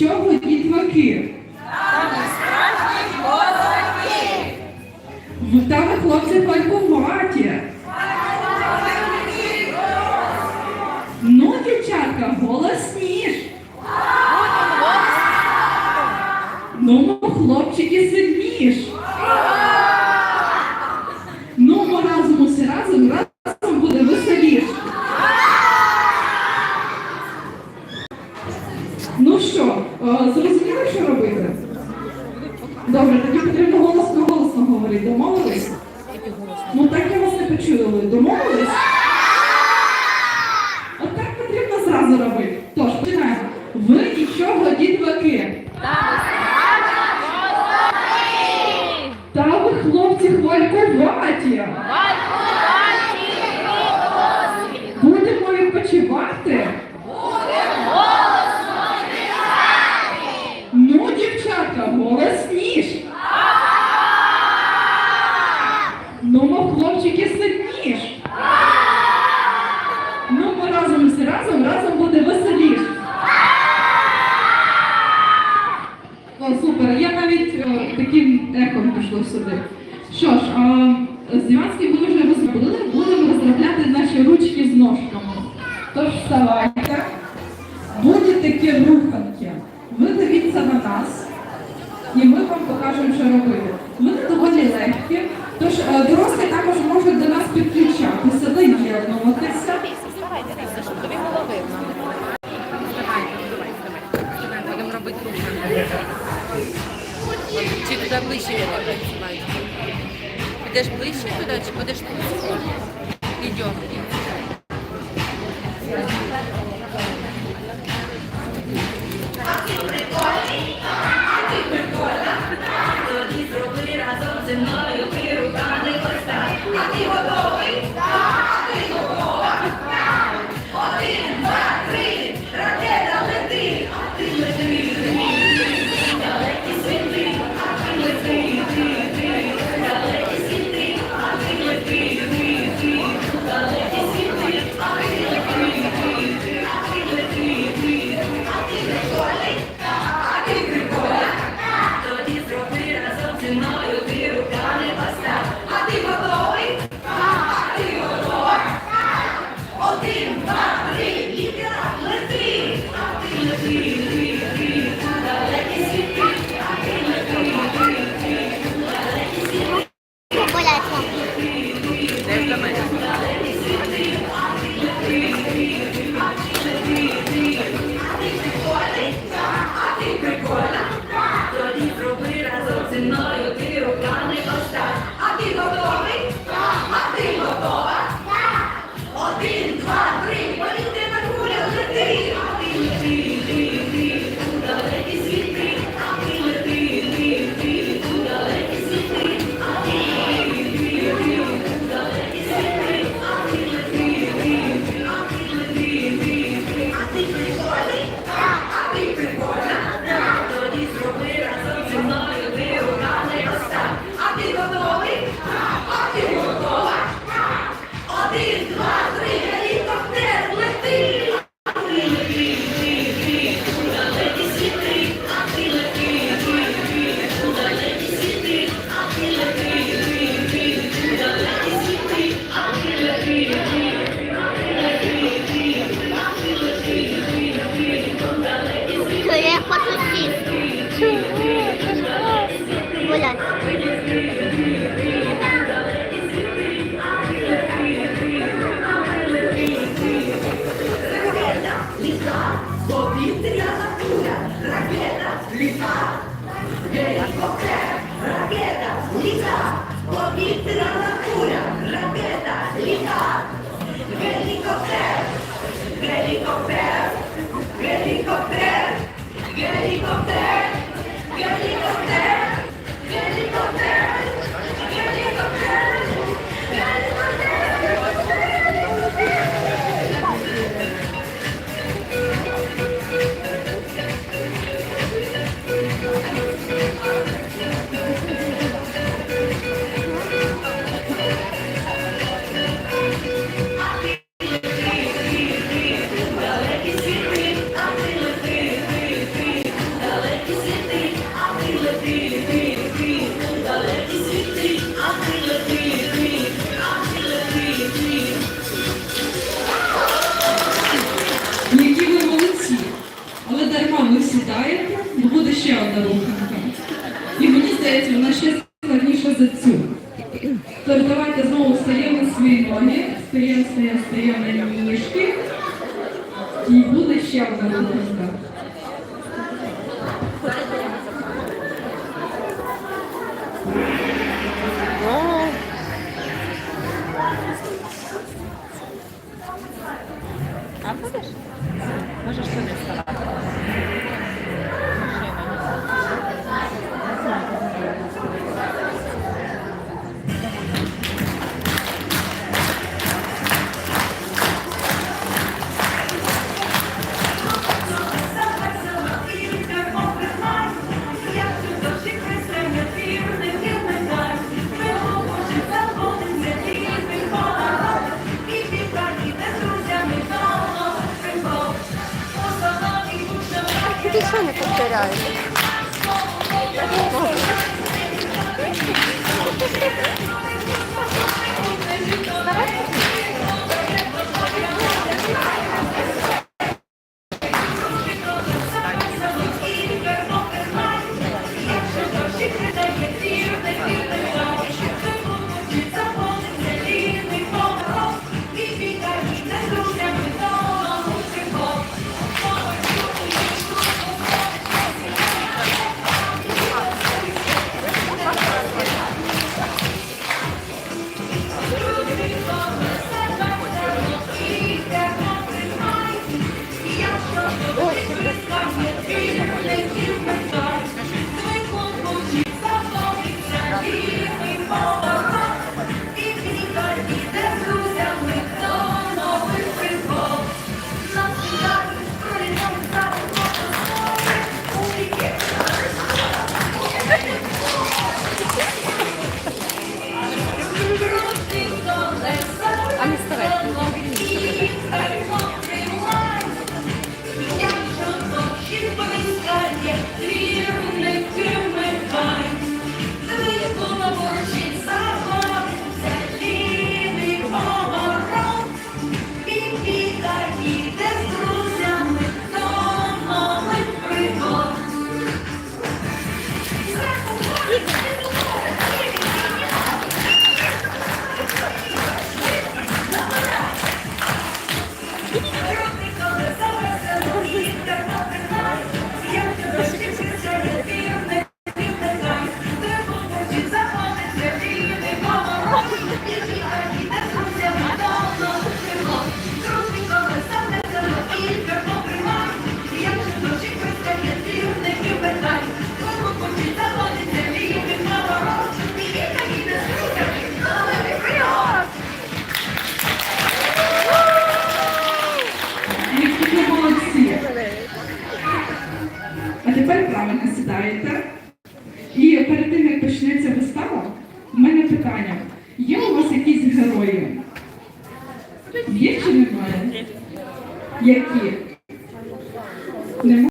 що ви дітваки. Та ви хлопці пальбуваті. Ну, дівчатка, голосніш. Ну, ну, хлопчики, сильніш. Добре, тоді потрібно голосно голосно говорити. Домовились? Ну так я вас не почули. Домовились? От так потрібно зразу робити. Тож, починаємо. Ви і що дітваки. Та ви хлопці хвалькуваті. вставайте, будуть такі руханки. Ви дивіться на нас, і ми вам покажемо, що робити. Ми доволі легкі, тож дорослі також можуть до нас підключатися, доєднуватися. Тобі голови Будемо робити руханки. Чи туди ближче підеш ближче туди, чи будеш тут? Руханка. І мені здається, вона ще складніша за цю. Тож давайте знову стаємо на свої ноги, стаємо, стаємо, стаємо на ніжки. І буде ще одна руханка. А будеш? Можеш сюди ставати. Що 40